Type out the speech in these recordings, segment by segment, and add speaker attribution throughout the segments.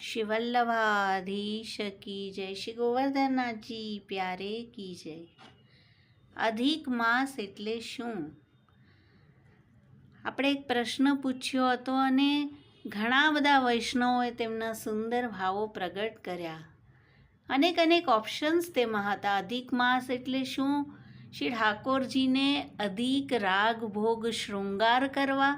Speaker 1: શ્રી વલ્લભાધીશ કી જય શ્રી ગોવર્ધનનાથજી પ્યારે કી જય અધિક માસ એટલે શું? આપણે એક પ્રશ્ન પૂછ્યો હતો અને ઘણા બધા વૈષ્ણવોએ તેમના સુંદર ભાવો પ્રગટ કર્યા. અનેક અનેક ઓપ્શન્સ તેમાં હતા. અધિક માસ એટલે શું? શ્રી ઠાકોરજીને અધિક રાગ ભોગ શૃંગાર કરવા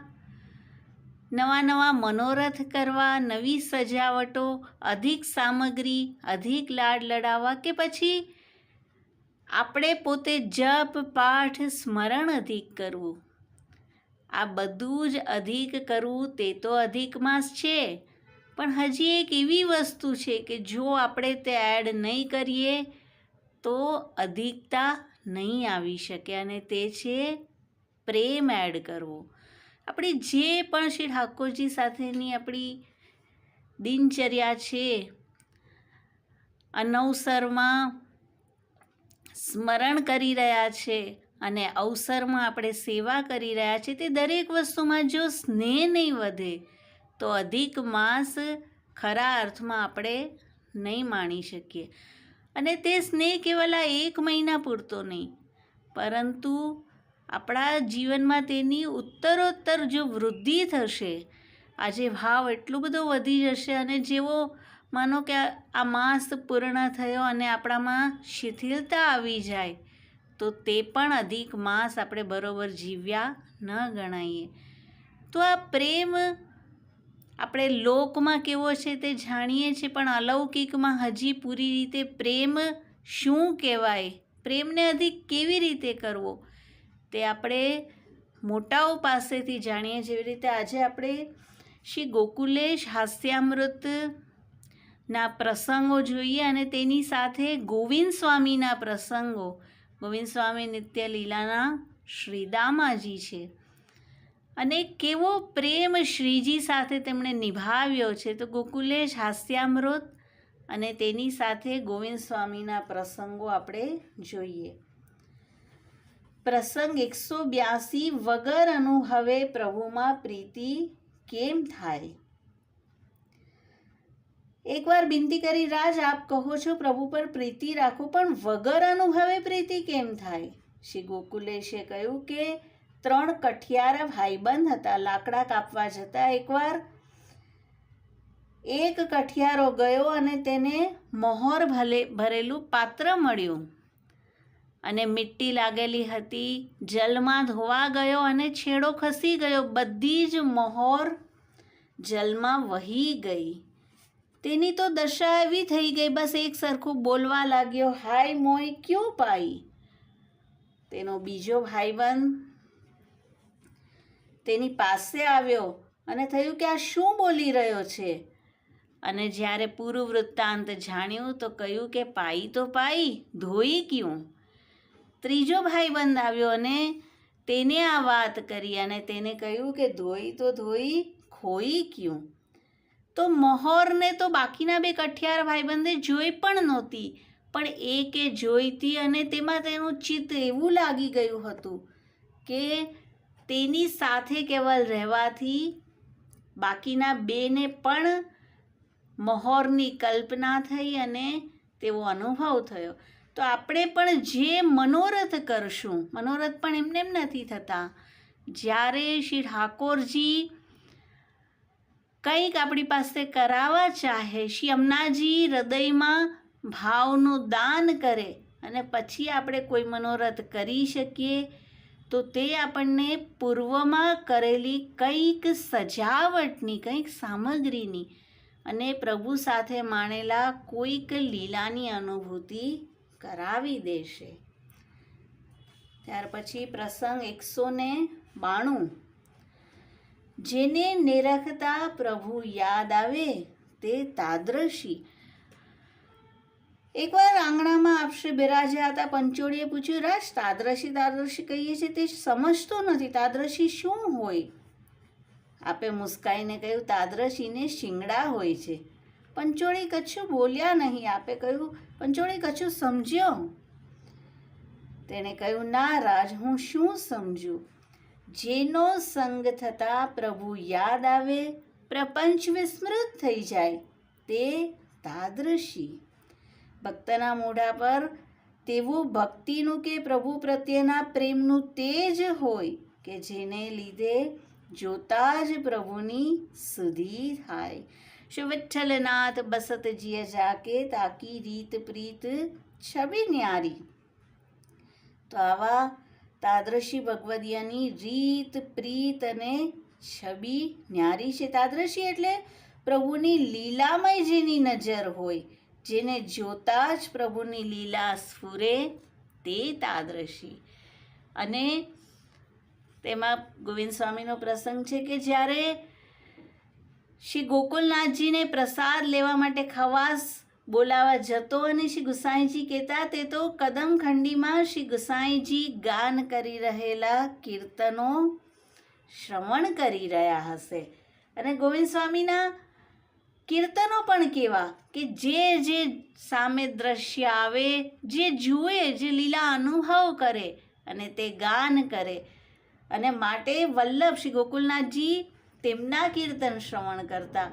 Speaker 1: નવા નવા મનોરથ કરવા, નવી સજાવટો, અધિક સામગ્રી, અધિક લાડ લડાવવા કે પછી આપણે પોતે જપ, પાઠ, સ્મરણ અધિક કરવું. આ બધું જ અધિક કરવું તે તો અધિક માસ છે, પણ હજી એક એવી વસ્તુ છે કે જો આપણે તે એડ નહીં કરીએ, તો અધિકતા નહીં આવી શકે અને તે છે પ્રેમ એડ કરવો. આપણી જે પણ શ્રી ઠાકોરજી સાથેની આપણી દિનચર્યા છે, અનવસરમાં સ્મરણ કરી રહ્યા છે અને અવસરમાં આપણે સેવા કરી રહ્યા છીએ તે દરેક વસ્તુમાં જો સ્નેહ નહીં વધે, તો અધિક માસ ખરા અર્થમાં આપણે નહીં માણી શકીએ. અને તે સ્નેહ કેવલ એક મહિના પૂરતો નહીં, પરંતુ આપણા જીવનમાં તેની ઉત્તરોત્તર જો વૃદ્ધિ થશે, આજે ભાવ એટલો બધો વધી જશે અને જેવો માનો કે આ માસ પૂર્ણ થયો અને આપણામાં શિથિલતા આવી જાય, તો તે પણ અધિક માસ આપણે બરોબર જીવ્યા ન ગણાઈએ. તો આ પ્રેમ આપણે લોકમાં કેવો છે તે જાણીએ છીએ, પણ અલૌકિકમાં હજી પૂરી રીતે પ્રેમ શું કહેવાય? પ્રેમને અધિક કેવી રીતે કરવો? તે આપણે મોટાઓ પાસેથી જાણીએ. જેવી રીતે આજે આપણે શ્રી ગોકુલેશ હાસ્યામૃત ના પ્રસંગો જોઈએ અને તેની સાથે ગોવિંદ સ્વામીના પ્રસંગો. ગોવિંદ સ્વામી નિત્ય લીલાના શ્રીદામાજી છે. અને કેવો પ્રેમ શ્રીજી સાથે તેમણે નિભાવ્યો છે. તો ગોકુલેશ હાસ્યામૃત અને તેની સાથે ગોવિંદ સ્વામીના પ્રસંગો આપણે જોઈએ. પ્રસંગ એકસો બ્યાસી વગર અનુભવે પ્રભુમાં પ્રીતિ કેમ થાય? એકવાર બિનતી કરી રાજ, આપ કહો છો પ્રભુ પર પ્રીતિ રાખો, પણ વગર અનુભવે પ્રીતિ કેમ થાય? શ્રી ગોકુલેશે કહ્યું કે ત્રણ કઠિયારા ભાઈબંધ હતા, લાકડા કાપવા જતા એકવાર એક કઠિયારો ગયો અને તેને મોહર ભલે, ભરેલું પાત્ર મળ્યું. અને મિટ્ટી લાગેલી હતી, જલમાં ધોવા ગયો અને છેડો ખસી ગયો. બધી જ મહોર જલમાં વહી ગઈ. તેની તો દશા એવી થઈ ગઈ, બસ એક સરખું બોલવા લાગ્યો, હાય મોય ક્યું પાઈ? તેનો બીજો ભાઈબંધ તેની પાસે આવ્યો અને થયું કે આ શું બોલી રહ્યો છે? અને જ્યારે પૂરું વૃત્તાંત જાણ્યું તો કહ્યું કે, પાઈ તો પાઈ, ધોઈ ક્યું? ત્રીજો ભાઈબંધ આવ્યો અને તેને આ વાત કરી અને તેને કહ્યું કે, ધોઈ તો ધોઈ, ખોઈ ક્યું? તો મહોરને તો બાકીના બે કઠિયાર ભાઈબંધે જોઈ પણ નહોતી, પણ એ કે જોઈતી અને તેમાં તેનું ચિત્ત એવું લાગી ગયું હતું કે તેની સાથે કેવલ રહેવાથી બાકીના બેને પણ મહોરની કલ્પના થઈ અને તેવો અનુભવ થયો. તો આપણે પણ જે મનોરથ કરશું, મનોરથ પણ એમને એમ નથી થતા. જ્યારે શ્રી ઠાકોરજી કંઈક આપણી પાસે કરાવવા ચાહે, શ્રી અમનાજી હૃદયમાં ભાવનું દાન કરે અને પછી આપણે કોઈ મનોરથ કરી શકીએ, તો તે આપણને પૂર્વમાં કરેલી કંઈક સજાવટની, કંઈક સામગ્રીની અને પ્રભુ સાથે માણેલા કોઈક લીલાની અનુભૂતિ કરાવી દેશે. ત્યાર પછી પ્રસંગ એકસો ને બાણું. જેને નિરખતા પ્રભુ યાદ આવે તે તાદ્રશી. એકવાર આંગણામાં આપશે બિરાજ્યા હતા પંચોળીએ પૂછ્યું, રાજ, તાદ્રશી તાદ્રશી કહીએ છીએ તે સમજતો નથી, તાદ્રશી શું હોય? આપે મુસ્કાઈને કહ્યું, તાદ્રશીને શિંગડા હોય છે. પંચોળી કચ્છું બોલ્યા નહીં આપે. કહ્યું, પંચોળી કચ્છું સમજ્યો? તેણે કહ્યું, ના રાજ, હું શું સમજું? જેનો સંગ થતા પ્રભુ યાદ આવે, પ્રપંચ વિસ્મૃત થઈ જાય, તે તાદૃશી. ભક્તના મોઢા પર તેવું ભક્તિનું કે પ્રભુ પ્રત્યેના પ્રેમનું તેજ હોય કે જેને લીધે જોતા જ પ્રભુની સુધી થાય. વિઠ્ઠલનાથ બસત જાકે તાકી રીત પ્રીત છબી ન્યારી તો આવા તાદ્રશી ભગવદિયાની રીત પ્રીત અને છબી ન્યારી છે તાદ્રશી એટલે પ્રભુની લીલામય જેની નજર હોય જેને જોતા જ પ્રભુની લીલા સ્ફુરે તે તાદ્રશી અને તેમાં ગોવિંદ સ્વામીનો પ્રસંગ છે કે જ્યારે શ્રી ગોકુલનાથજીને પ્રસાદ લેવા માટે ખવાસ બોલાવા જતો અને શ્રી ગુસાઈજી કહેતા, તે તો કદમખંડીમાં શ્રી ગુસાઈજી ગાન કરી રહેલા કીર્તનો શ્રવણ કરી રહ્યા હશે. અને ગોવિંદ સ્વામીના કીર્તનો પણ કેવા કે જે જે સામે દ્રશ્ય આવે, જે જુએ, જે લીલા અનુભવ કરે અને તે ગાન કરે. અને માટે વલ્લભ શ્રી ગોકુલનાથજી તેમના કીર્તન શ્રવણ કરતા.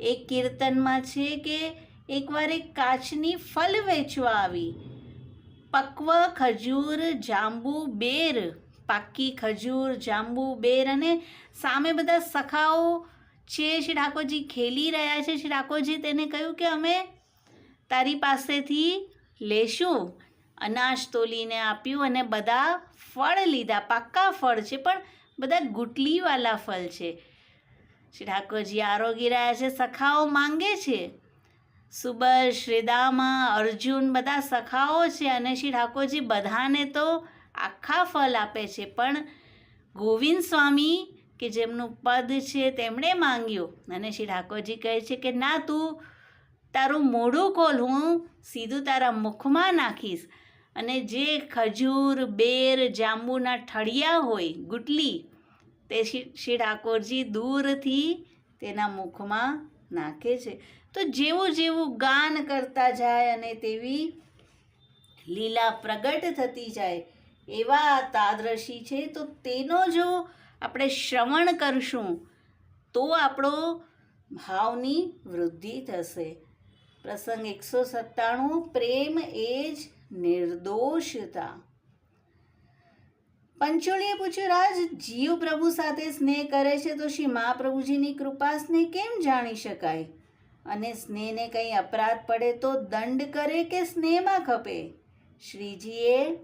Speaker 1: એક કીર્તનમાં છે કે એકવાર એક કાચની ફલ વેચવા આવી. પક્વ ખજૂર, જાંબુ, બેર. પાકી ખજૂર, જાંબુ, બેર અને સામે બધા સખાઓ છે, શ્રી ઠાકોરજી ખેલી રહ્યા છે. શ્રી ઠાકોરજી તેને કહ્યું કે અમે તારી પાસેથી લેશું. અનાજ તોલીને આપ્યું અને બધા ફળ લીધા. પાક્કા ફળ છે, પણ બધા ગુટલીવાલા ફળ છે. શ્રી ઠાકોરજી આરોગી રહ્યા છે, સખાઓ માંગે છે. સુબલ, શ્રીદામા, અર્જુન બધા સખાઓ છે અને શ્રી ઠાકોરજી બધાને તો આખા ફલ આપે છે. પણ ગોવિંદ સ્વામી કે જેમનું પદ છે તેમણે માંગ્યું અને શ્રી ઠાકોરજી કહે છે કે, ના તું તારું મોઢું ખોલ હું સીધું તારા મુખમાં નાખીશ. અને જે ખજૂર, બેર, જાંબુના ઠળિયા હોય, ગુટલી તે શ્રી ઠાકોરજી દૂરથી તેના મુખમાં નાખે છે. તો જેવું જેવું ગાન કરતા જાય અને તેવી લીલા પ્રગટ થતી જાય, એવા તાદ્રશી છે. તો તેનો જો આપણે શ્રવણ કરશું, તો આપણો ભાવની વૃદ્ધિ થશે. પ્રસંગ એકસો સત્તાણું, પ્રેમ એ જ નિર્દોષતા. પંચોળીએ પૂછ્યું, રાજ, જીવ પ્રભુ સાથે સ્નેહ કરે છે તો શ્રી મહાપ્રભુજીની કૃપા સ્નેહ કેમ જાણી શકાય? અને સ્નેહને કંઈ અપરાધ પડે તો દંડ કરે કે સ્નેહમાં ખપે? શ્રીજીએ,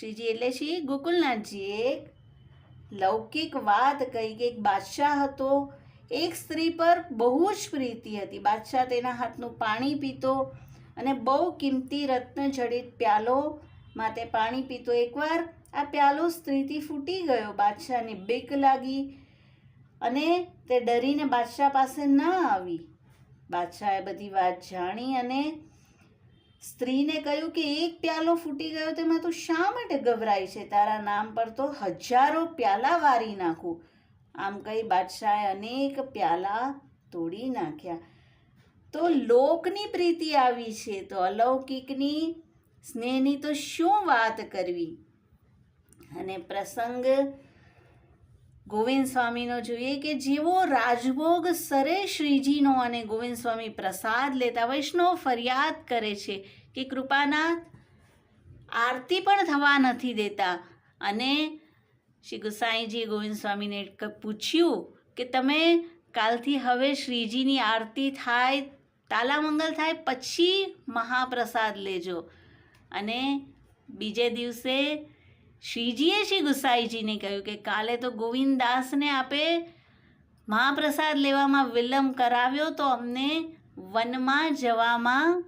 Speaker 1: શ્રીજી એટલે શ્રી ગોકુલનાથજીએ એક લૌકિક વાત કહી કે એક બાદશાહ હતો. એક સ્ત્રી પર બહુ જ પ્રીતિ હતી. બાદશાહ તેના હાથનું પાણી પીતો અને બહુ કિંમતી રત્ન જડિત પ્યાલો. માટે પાણી પીતો એકવાર આ પ્યાલો સ્ત્રીથી ફૂટી ગયો, બાદશાહને બીક લાગી અને તે ડરીને બાદશાહ પાસે ન આવી. બાદશાહે બધી વાત જાણી અને સ્ત્રીને કહ્યું કે એક પ્યાલો ફૂટી ગયો, તેમાં તું શા માટે ગભરાય છે? તારા નામ પર તો હજારો પ્યાલા વારી નાખું. આમ કહી બાદશાહે અનેક પ્યાલા તોડી નાખ્યા. તો લોકની પ્રીતિ આવી છે, તો અલૌકિકની સ્નેહની તો શું વાત કરવી? અને પ્રસંગ ગોવિંદ સ્વામીનો જોઈએ કે જેવો રાજભોગ સરે શ્રીજીનો અને ગોવિંદ સ્વામી પ્રસાદ લેતા વૈષ્ણવ ફરિયાદ કરે છે કે કૃપાનાથ આરતી પણ થવા નથી દેતા. અને શ્રી ગુસાઈજીએ ગોવિંદ સ્વામીને પૂછ્યું કે તમે કાલથી હવે શ્રીજીની આરતી થાય, તાલામંગલ થાય પછી મહાપ્રસાદ લેજો. અને બીજે દિવસે શ્રીજીએ શ્રી ગુસાઈજીને કહ્યું કે કાલે તો ગોવિંદદાસને આપે મહાપ્રસાદ લેવામાં વિલંબ કરાવ્યો તો અમને વનમાં જવામાં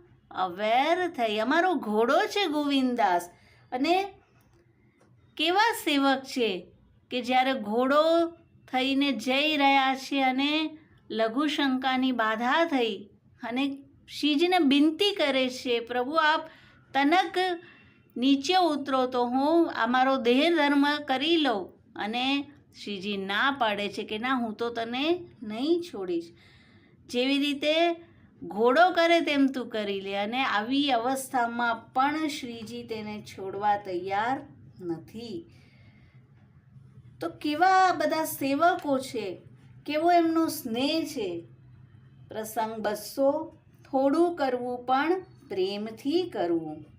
Speaker 1: અવેર થઈ. અમારો ઘોડો છે ગોવિંદદાસ અને કેવા સેવક છે કે જ્યારે ઘોડો થઈને જઈ રહ્યા છે અને લઘુશંકાની બાધા થઈ અને શ્રીજીને વિનંતી કરે છે, પ્રભુ, આપ તનક નીચે ઉતરો તો હું અમારો દેહ ધર્મ કરી લઉં અને શ્રીજી ના પાડે છે કે ના, હું તો તને નહીં છોડીશ. જેવી રીતે ઘોડો કરે તેમ તું કરી લે અને આવી અવસ્થામાં પણ શ્રીજી તેને છોડવા તૈયાર નથી. તો કેવા બધા સેવકો છે, કેવો એમનો સ્નેહ છે. પ્રસંગ બસો, થોડું કરવું પણ પ્રેમથી કરવું.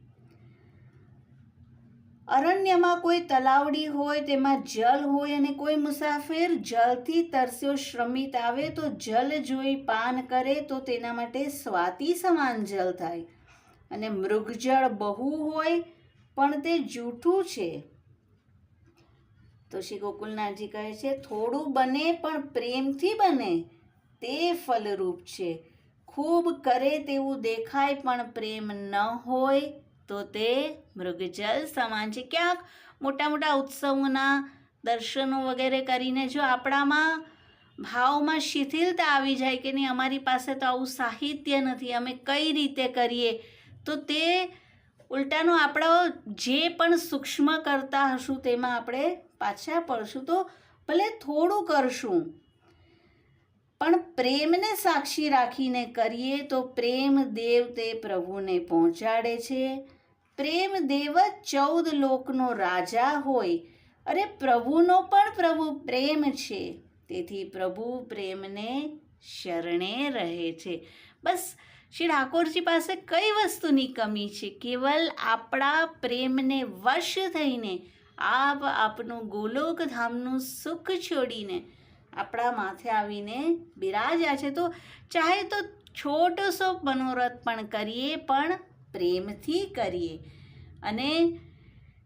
Speaker 1: અરણ્યમાં કોઈ તલાવડી હોય, તેમાં જલ હોય અને કોઈ મુસાફિર જલથી તરસ્યો શ્રમિત આવે, તો જલ જોઈ પાન કરે, તો તેના માટે સ્વાતિ સમાન જલ થાય. અને મૃગજળ બહુ હોય, પણ તે જૂઠું છે. તો શ્રી ગોકુલનાથજી કહે છે, થોડું બને, પણ પ્રેમથી બને. તે ફલરૂપ છે. ખૂબ કરે તેવું દેખાય, પણ પ્રેમ ન હોય તો તે મૃગજલ સમાન છે ક્યાંક મોટા મોટા ઉત્સવોના દર્શનો વગેરે કરીને જો આપણામાં ભાવમાં શિથિલતા આવી જાય કે નહીં, અમારી પાસે તો આવું સાહિત્ય નથી, અમે કઈ રીતે કરીએ? તો તે ઉલટાનો આપણો જે પણ સૂક્ષ્મ કરતા હશું તેમાં આપણે પાછા પડશું. તો ભલે થોડું કરશું, પણ પ્રેમને સાક્ષી રાખીને કરીએ તો પ્રેમ દેવ તે પ્રભુને પહોંચાડે છે. પ્રેમ દેવ ચૌદ લોકનો રાજા હોય. અરે પ્રભુનો પણ પ્રભુ પ્રેમ છે. તેથી પ્રભુ પ્રેમને શરણે રહે છે. બસ, શ્રી ઠાકોરજી પાસે કઈ વસ્તુની કમી છે? કેવલ આપણા પ્રેમને વશ થઈને, આપ આપનું ગોલોક ધામનું સુખ છોડીને આપણા માથે આવીને બિરાજ્યા છે. તો ચાહે તો છોટો સો મનોરથ પણ કરીએ, પણ પ્રેમથી કરીએ. અને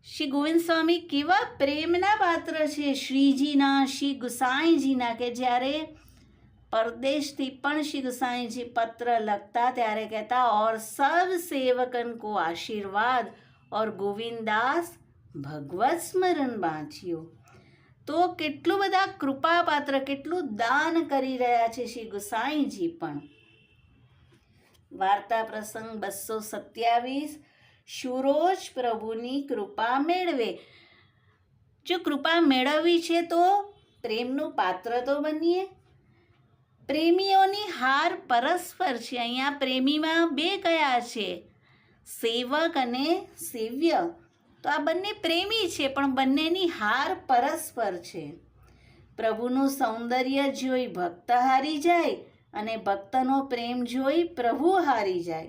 Speaker 1: શ્રી ગોવિંદ સ્વામી કેવા પ્રેમના પાત્ર છે શ્રીજીના, શ્રી ગુસાઈજીના કે જ્યારે પરદેશથી પણ શ્રી ગુસાઈજી પત્ર લખતા ત્યારે કહેતા, ઓર સબ સેવકન કો આશીર્વાદ, ઓર ગોવિંદાસ ભગવત સ્મરણ બાંચ્યો તો કેટલું બધા કૃપાપાત્ર, કેટલું દાન કરી રહ્યા છે શ્રી ગુસાઈજી પણ. વાર્તા પ્રસંગ બસો સત્યાવીસ. શુરોજ પ્રભુની કૃપા મેળવે. જો કૃપા મેળવવી છે તો પ્રેમનું પાત્ર તો બનીએ. પ્રેમીઓની હાર પરસ્પર છે. અહીંયા પ્રેમીમાં બે કયા છે? સેવક અને સેવ્ય. તો આ બંને પ્રેમી છે, પણ બંનેની હાર પરસ્પર છે. પ્રભુનું સૌંદર્ય જોઈ ભક્ત હારી જાય. અને ભક્તનો પ્રેમ જોઈ પ્રભુ હારી જાય.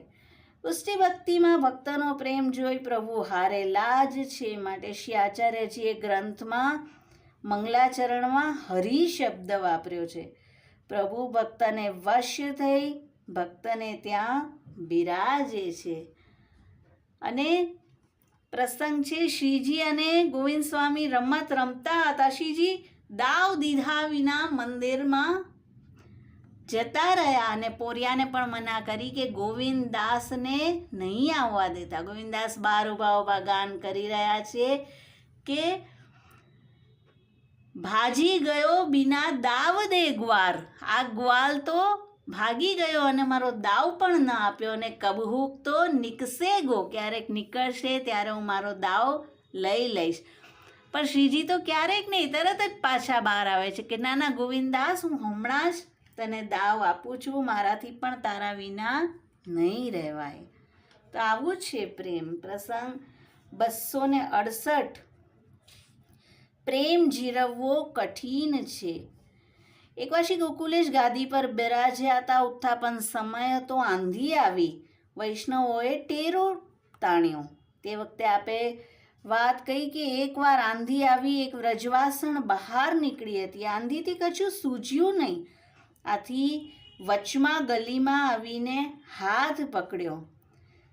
Speaker 1: પુષ્ટિ ભક્તિમાં ભક્તનો પ્રેમ જોઈ પ્રભુ હારેલા જ છે માટે શ્રી આચાર્યજીએ ગ્રંથમાં મંગલાચરણમાં હરિ શબ્દ વાપર્યો છે. પ્રભુ ભક્તને વશ થઈ ભક્તને ત્યાં બિરાજે છે. અને પ્રસંગ છે, શ્રીજી અને ગોવિંદ સ્વામી રમત રમતા હતા. શ્રીજી દાવ દીધા વિના મંદિરમાં જતા રહ્યા અને પોરિયાને પણ મના કરી કે ગોવિંદદાસને નહીં આવવા દેતા. ગોવિંદદાસ બાર ઊભા ઊભા ગાન કરી રહ્યા છે કે ભાજી ગયો બિના દાવ દે ગ્વાર. આ ગ્વાલ તો ભાગી ગયો અને મારો દાવ પણ ન આપ્યો અને કબહુક તો નીકસે ગો. ક્યારેક નીકળશે ત્યારે હું મારો દાવ લઈ લઈશ. પણ શ્રીજી તો ક્યારેક નહીં, તરત જ પાછા બહાર આવે છે કે, ના ના, ગોવિંદાસ, હું હમણાં જ તને દાવ આપું છું, મારાથી પણ તારા વિના નહીં રહેવાય. તો આવું છે પ્રેમ. પ્રસંગ બસો ને અડસઠ. પ્રેમ જીરવવો કઠિન છે. એકવાર શ્રી ગોકુલેશ ગાદી પર બિરાજ્યા હતા ઉત્થાપન સમય હતો આંધી આવી. વૈષ્ણવોએ ટેરો તાણ્યો. તે વખતે આપે વાત કહી કે એકવાર આંધી આવી, એક વ્રજવાસણ બહાર નીકળી હતી. આંધીથી કશું સૂજ્યું નહીં. આથી વચમાં ગલીમાં આવીને હાથ પકડ્યો.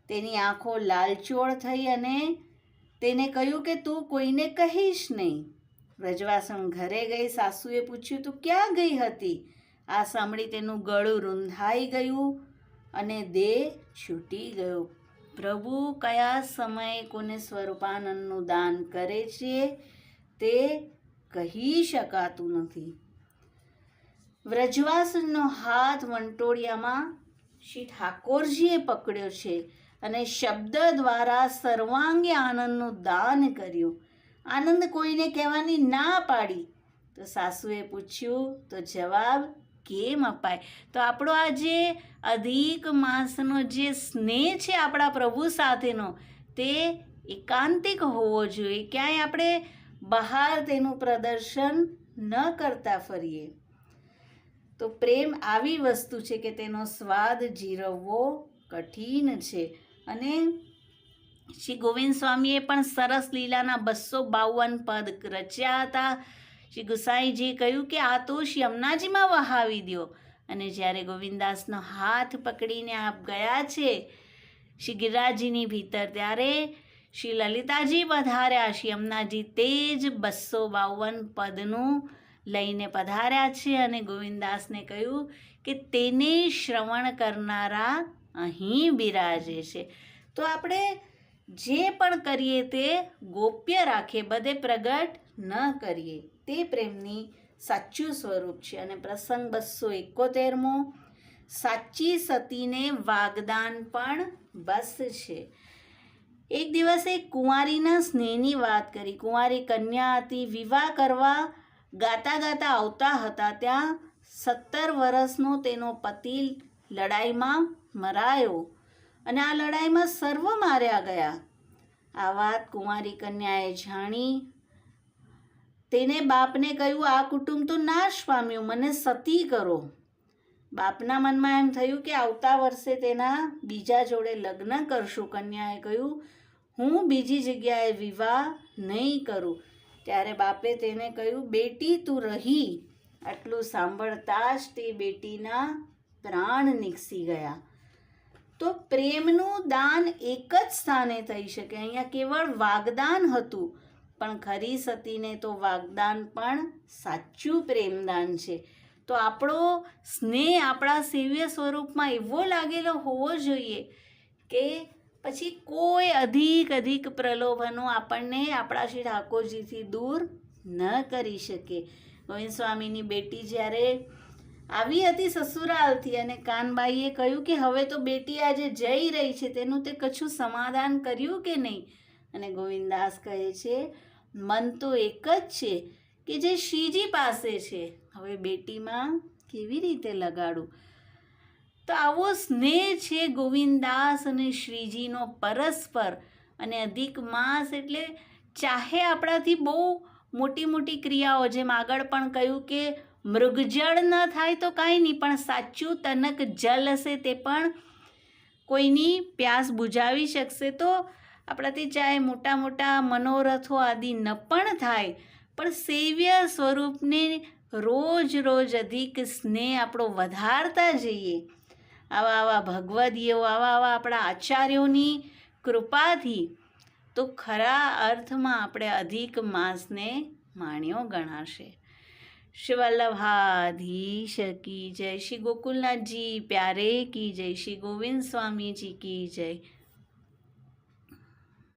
Speaker 1: તેની આંખો લાલચોળ થઈ અને તેને કહ્યું કે, તું કોઈને કહીશ નહીં. વ્રજવાસણ ઘરે ગઈ, સાસુએ પૂછ્યું, તું ક્યાં ગઈ હતી? આ સાંભળી તેનું ગળું રૂંધાઈ ગયું અને દેહ છૂટી ગયો. પ્રભુ, કયા સમયે કોને સ્વરૂપાનંદનું દાન કરે છે તે કહી શકાતું નથી. વ્રજવાસનનો હાથ વંટોળિયામાં શ્રી ઠાકોરજીએ પકડ્યો છે અને શબ્દ દ્વારા સર્વાંગી આનંદનું દાન કર્યું. આનંદ કોઈને કહેવાની ના પાડી. તો સાસુએ પૂછ્યું, તો જવાબ કેમ અપાય? તો આપણો આ જે અધિક માસનો જે સ્નેહ છે આપણા પ્રભુ સાથેનો, તે એકાંતિક હોવો જોઈએ. ક્યાંય આપણે બહાર તેનું પ્રદર્શન ન કરતા ફરીએ. તો પ્રેમ આવી વસ્તુ છે કે તેનો સ્વાદ જીરવવો કઠિન છે. અને શ્રી ગોવિંદ સ્વામીએ પણ સરસ લીલાના બસો બાવન પદ રચ્યા હતા. શ્રી ગુસાઈજીએ કહ્યું કે આ તો યમુનાજીમાં વહાવી દો અને જ્યારે ગોવિંદાસનો હાથ પકડીને આપ ગયા છે શ્રી ગિરિરાજીની ભીતર, ત્યારે શ્રી લલિતાજી પધાર્યા શ્રી યમુનાજી તે જ બસો બાવન પદનું લઈને પધાર્યા છે અને ગોવિંદાસને કહ્યું કે તેને શ્રવણ કરનારા અહીં બિરાજે છે. તો આપણે જે પણ કરીએ તે ગોપ્ય રાખીએ બધે પ્રગટ ન કરીએ. તે પ્રેમની સાચું સ્વરૂપ છે અને પ્રસંગ બસો એકોતેરમો. સાચી સતીને વાગદાન પણ બસ છે. એક દિવસે એક કુંવારીના સ્નેહની વાત કરી. કુંવારી કન્યા હતી, વિવાહ કરવા ગાતા ગાતા આવતા હતા ત્યાં સત્તર વર્ષનો તેનો પતિ લડાઈમાં મરાયો અને આ લડાઈમાં સર્વ માર્યા ગયા. આ વાત કુંવારી કન્યાએ જાણી. તેને બાપને કહ્યું, આ કુટુંબ તો નાશ પામ્યું, મને સતી કરો. બાપના મનમાં એમ થયું કે આવતા વર્ષે તેના બીજા જોડે લગ્ન કરશું. કન્યાએ કહ્યું, હું બીજી જગ્યાએ વિવાહ નહીં કરું. ત્યારે બાપે તેને કહ્યું, બેટી, તું રહી. આટલું સાંભળતા જ તે બેટીના પ્રાણ નીકસી ગયા. તો પ્રેમનું દાન એક જ સ્થાને થઈ શકે. અહીંયા કેવળ વાગદાન હતું, પણ ખરી સતીને તો વાગદાન પણ સાચું પ્રેમદાન છે. તો આપણો સ્નેહ આપણા સેવ્ય સ્વરૂપમાં એવો લાગેલો હોવો જોઈએ કે પછી કોઈ અધિક અધિક પ્રલોભનો આપણને આપણા શ્રી ઠાકોરજીથી દૂર ન કરી શકે. ગોવિંદ સ્વામીની બેટી જ્યારે આવી હતી સસુરાલથી અને કાનબાઈએ કહ્યું કે હવે તો બેટી આજે જઈ રહી છે, તેનું તે કશું સમાધાન કર્યું કે નહીં? અને ગોવિંદાસ કહે છે, મન તો એક જ છે કે જે શ્રીજી પાસે છે. હવે બેટીમાં કેવી રીતે લગાડું? તો આવો સ્નેહ છે ગોવિંદાસ અને શ્રીજીનો પરસ્પર. અને અધિક માસ એટલે ચાહે આપણાથી બહુ મોટી મોટી ક્રિયાઓ, જેમ આગળ પણ કહ્યું કે મૃગજળ ન થાય તો કાંઈ નહીં, પણ સાચું તનક જલ હશે તે પણ કોઈની પ્યાસ બુઝાવી શકશે. તો આપણાથી ચાહે મોટા મોટા મનોરથો આદિ ન પણ થાય, પણ સેવ્ય સ્વરૂપને રોજ રોજ અધિક સ્નેહ આપણો વધારતા જઈએ. આવા આવા ભગવદીઓ, આવા આવા આપણા આચાર્યોની કૃપાથી તો ખરા અર્થમાં આપણે અધિક માસને માણ્યો ગણાશે. શિવલ્લભાધીશ વલ્લભાધીશ કી જય, શ્રી ગોકુલનાથજી પ્યારે કી જય, શ્રી ગોવિંદ સ્વામીજી કી જય.